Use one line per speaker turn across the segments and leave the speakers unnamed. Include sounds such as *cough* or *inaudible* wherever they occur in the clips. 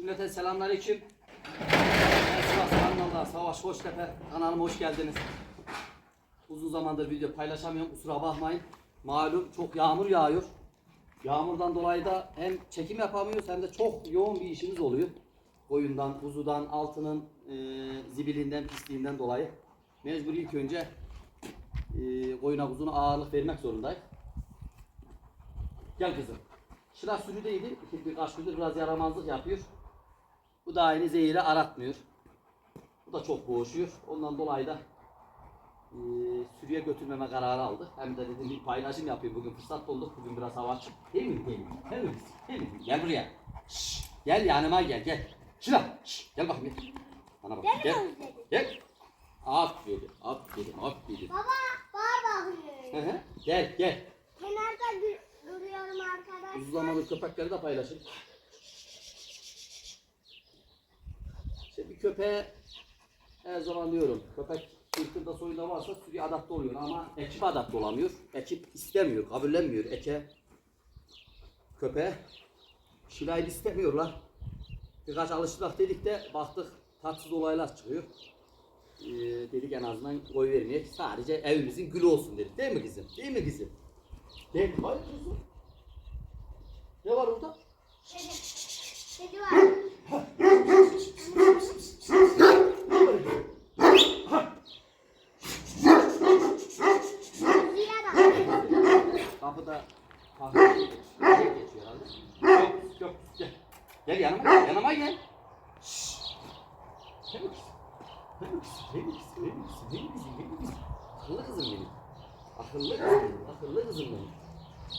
Cümleten selamünaleyküm. Ben Sivas Kanal'da Savaş Koçtepe kanalıma hoş geldiniz. Uzun zamandır video paylaşamıyorum kusura bakmayın. Malum çok yağmur yağıyor. Yağmurdan dolayı da hem çekim yapamıyoruz hem de çok yoğun bir işimiz oluyor. Koyundan, kuzudan, altının e, zibilinden, pisliğinden dolayı. Mecbur ilk önce e, koyuna kuzuna ağırlık vermek zorundayız. Gel kızım. Şıra sürüdeydi. Birkaç gündür biraz yaramazlık yapıyor. Bu da aynı zehiri aratmıyor. Bu da çok boğuşuyor. Ondan dolayı da e, sürüye götürmeme kararı aldı. Hem de dedim bir paylaşım yapayım. Bugün fırsat bulduk. Bugün biraz hava açık. Değil mi? Değil mi? Değil mi? Değil mi? Gel buraya. Şşş. Gel yanıma gel. Gel. Şıra. Şşş. Gel bakayım. Gel. Bana bak. Gel. Gel. Aferin. Aferin. Aferin.
Baba, baba
Hı
bakıyor.
hı. Gel. Gel.
Kenarda duruyorum arkadaşlar.
Uzun zamandır köpekleri de paylaşın. İşte bir köpeğe her zaman diyorum köpek sırtında soyunda varsa sürüye adapte oluyor ama ekip adapte olamıyor. Ekip istemiyor, kabullenmiyor. Eke köpeğe şilayı istemiyorlar. Birkaç alıştırak dedik de baktık tatsız olaylar çıkıyor. Ee, dedik en azından koy vermeyek. Sadece evimizin gülü olsun dedik. Değil mi kızım? Değil mi kızım? Değil mi? Hayır kızım. Ne var orada?
Kedi. Kedi var. Kediye bak.
Kapıda kahve geçiyor herhalde. Yok yok gel. Gel yanıma gel. Yanıma gel. Şşş. Gel kızım. Gel kızım. Gel kızım. Gel kızım. Gel kızım. Akıllı kızım benim. Akıllı kızım benim. Akıllı kızım benim.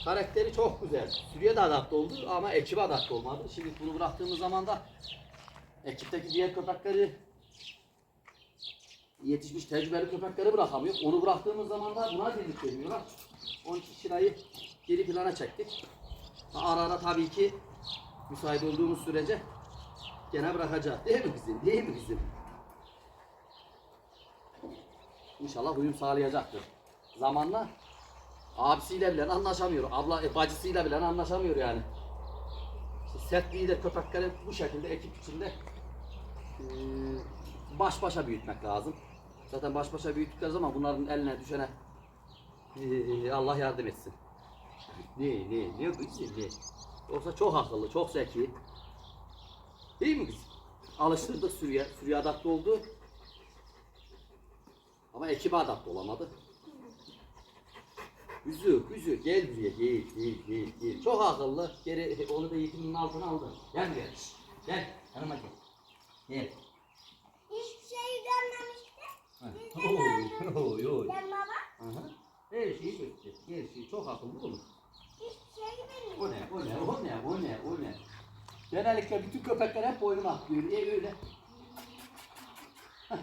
Karakteri çok güzel. Sürüye de adapte oldu ama ekibe adapte olmadı. Şimdi bunu bıraktığımız zaman da ekipteki diğer köpekleri yetişmiş tecrübeli köpekleri bırakamıyor. Onu bıraktığımız zaman da buna dedik demiyorlar. Onun için Şirayı geri plana çektik. Ara ara tabii ki müsait olduğumuz sürece gene bırakacağız. Değil mi kızım? Değil mi kızım? İnşallah uyum sağlayacaktır. Zamanla abisiyle bile anlaşamıyor. Abla e, bacısıyla bile anlaşamıyor yani. İşte sertliği de köpekleri bu şekilde ekip içinde eee, baş başa büyütmek lazım. Zaten baş başa büyüttükleri zaman bunların eline düşene eee, Allah yardım etsin. *laughs* Ne ne ne kızım ne? Yoksa çok akıllı, çok zeki. Değil mi kızım? Alıştırdık sürüye, sürüye adapte oldu. Ama ekibe adapte olamadı. Üzü, üzü, gel buraya, gel, gel, gel, gel. Çok akıllı. Geri onu da eğitiminin altına aldı. Gel buraya. Gel, yanıma gel. Gel.
Biz gördük.
Oy, oy.
Sen baba
Aha. Her şeyi göster. Her şeyi çok akıllı olur.
hiçbir şey
O ne, o ne, o ne, o ne, o ne? Genellikle bütün köpekler hep boynuma atlıyor. Niye öyle? *laughs*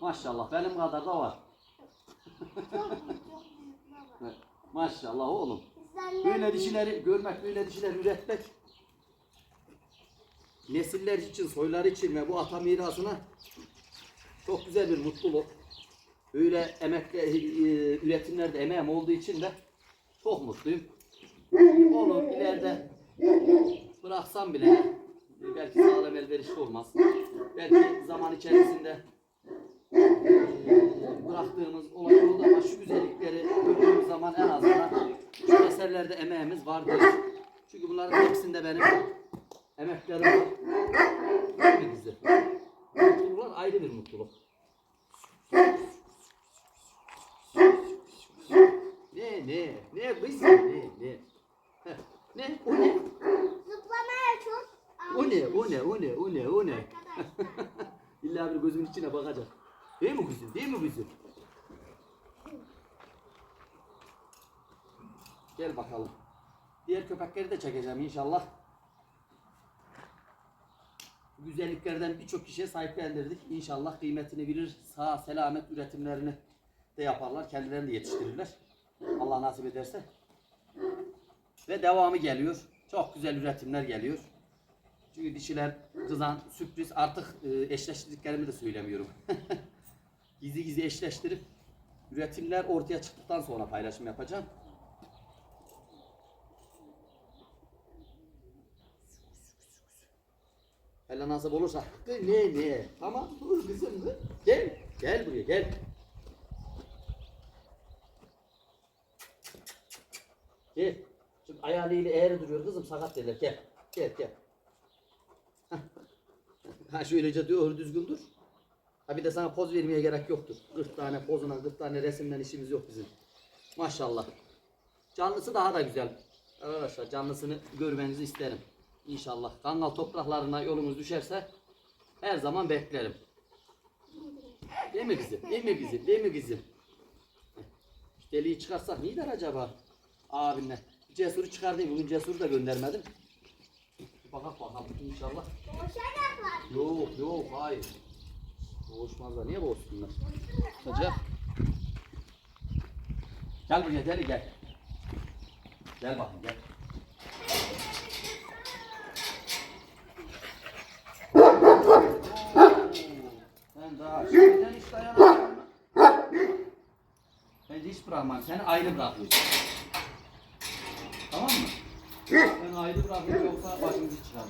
Maşallah benim kadar da var.
Çok büyük, çok büyük baba.
Evet. Maşallah oğlum.
Senden
Böyle
büyük.
dişileri görmek, böyle dişiler üretmek nesiller için, soylar için ve bu ata mirasına çok güzel bir mutluluk. Böyle emekle, e, üretimlerde emeğim olduğu için de çok mutluyum. Olur ileride bıraksam bile belki sağlam elverişli olmaz. Belki zaman içerisinde e, bıraktığımız olay oldu ama şu güzellikleri gördüğümüz zaman en azından şu eserlerde emeğimiz vardır. Çünkü bunların hepsinde benim emeklerim var. Mi kızım? Mutluluklar ayrı bir mutluluk. Ne ne ne kızım ne ne Heh, ne o ne
Zıplamaya çok
o ne o ne o ne o ne o ne. *laughs* İlla bir gözümün içine bakacak. Değil mi kızım? Değil mi kızım? Gel bakalım. Diğer köpekleri de çekeceğim inşallah. Güzelliklerden birçok kişiye sahiplendirdik. İnşallah kıymetini bilir. Sağ selamet üretimlerini de yaparlar. Kendilerini de yetiştirirler. Allah nasip ederse. Ve devamı geliyor. Çok güzel üretimler geliyor. Çünkü dişiler kızan sürpriz artık e, eşleştirdiklerimi de söylemiyorum. *laughs* gizli gizli eşleştirip üretimler ortaya çıktıktan sonra paylaşım yapacağım. Hele nasip olursa. Ne ne? Tamam dur kızım dur. Gel. Gel buraya gel. Gel. Şimdi ayağıyla eğri duruyor kızım sakat derler. Gel. Gel gel. Ha şöylece doğru düzgün dur. Ha bir de sana poz vermeye gerek yoktur. 40 tane pozuna 40 tane resimden işimiz yok bizim. Maşallah. Canlısı daha da güzel. Arkadaşlar canlısını görmenizi isterim. İnşallah. Kangal topraklarına yolumuz düşerse her zaman beklerim. Değil mi kızım? Değil mi kızım? Değil mi kızım? Deliği çıkarsak ne der acaba? Abinle. Cesur'u çıkardayım. Bugün Cesur'u da göndermedim. Bakalım bakalım inşallah.
Boşanak var.
Yok yok hayır. Boğuşmazlar. Niye boğuşsunlar? Hocam. Gel buraya deli gel. Gel bakayım gel. Sen daha şimdiden hiç dayanamıyorsun. Ben hiç bırakmam. Seni ayrı bırakıyorum. Tamam mı? Ben ayrı bırakıyorum yoksa başımızı çıkar.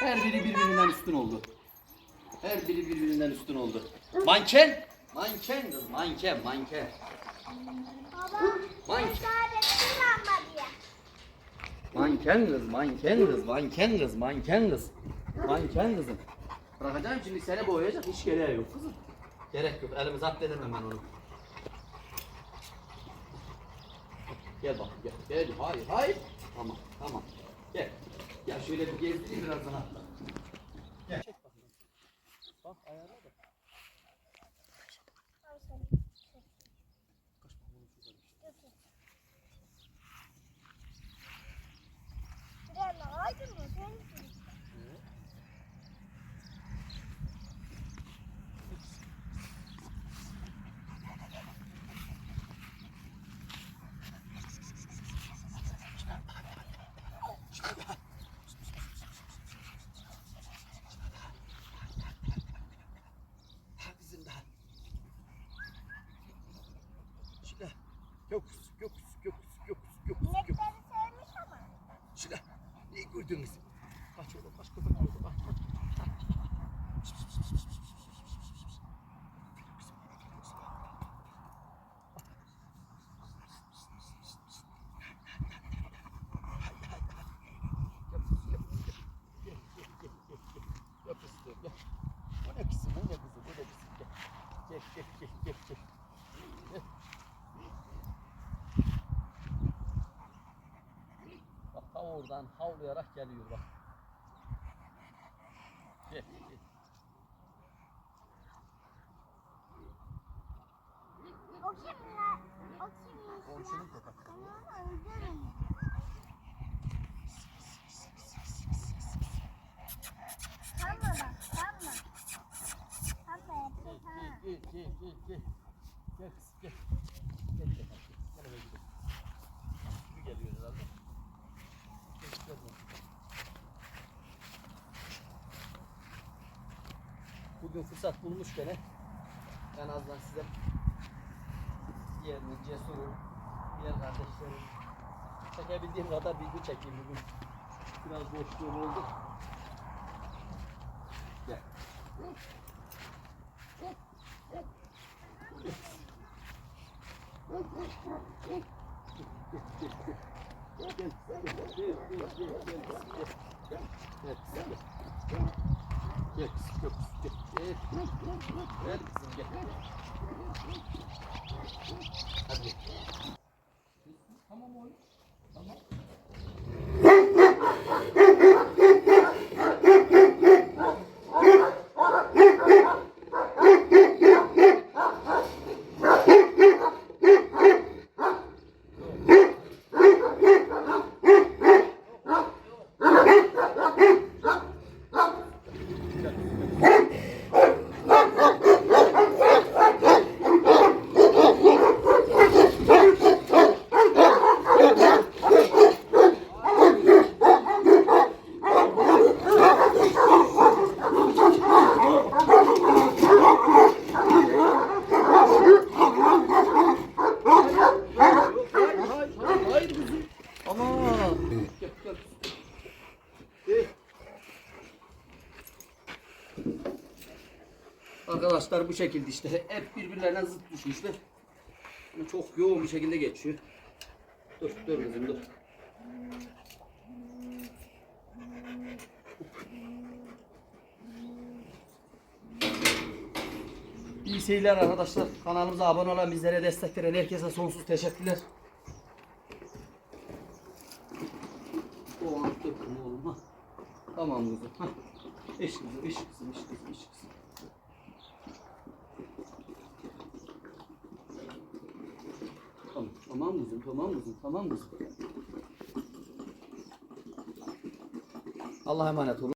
Her biri birbirinden üstün oldu. Her biri birbirinden üstün oldu. Manken! Manken kız, manken, manken.
Baba.
Manken.
Kullanma diye.
Manken kız, manken kız, manken kız, manken kız. Manken kızım. Bırakacağım şimdi seni boyayacak hiç gereği yok kızım. Gerek yok, elimi zapt edemem ben onu. Gel bak, gel, gel, hayır, hayır. Tamam, tamam. Gel. Gel şöyle bir gezdireyim biraz sana. Gel. Çek bakayım. Bak ayağına bak.
Buraya aydın mı? Sen
Kızım da. Şöyle. Gökus, gökus, gökus, gökus, gökus.
inekleri sevmiş ama.
Şöyle. Ne gördünüz? Kaç oğlum, kaç köpek oldu, kaç, kaç. Yapıştır, gel. O ne kızım, o ne kızım, o ne kızım, gel. Gel, gel, gel, gel, gel. Gel. Bak ta oradan havlayarak geliyor bak. Gel, gel.
O kim lan? O kim?
Komşunun köpek.
Ben onu öldürürüm. Tamam bak, tamam. Tamam, tamam.
gel, gel, gel, gel, gel. Gel eve gidelim. Gibi geliyor herhalde. Gel, gel, gel. Bugün fırsat bulmuş gene. En azından size diğerini, cesuru, diğer kardeşlerim çekebildiğim kadar bilgi çekeyim bugün. Biraz boşluğum oldu. Gel. Gel kızım, yok kızım, gel. Gel. Gel kızım, gel. Hadi. Tamam oğlum. Tamam. Başlar bu şekilde işte. Hep birbirlerine zıt düşmüşler. Ama Çok yoğun bir şekilde geçiyor. Dur, dur kızım dur. İyi seyirler arkadaşlar. Kanalımıza abone olan, bizlere destek veren herkese sonsuz teşekkürler. O an dökün oğlum. Tamam kızım. Ha. İş kızım, iş kızım, iş kızım, iş kızım. Tamam, kızım, tamam kızım, tamam kızım. Allah'a emanet olun.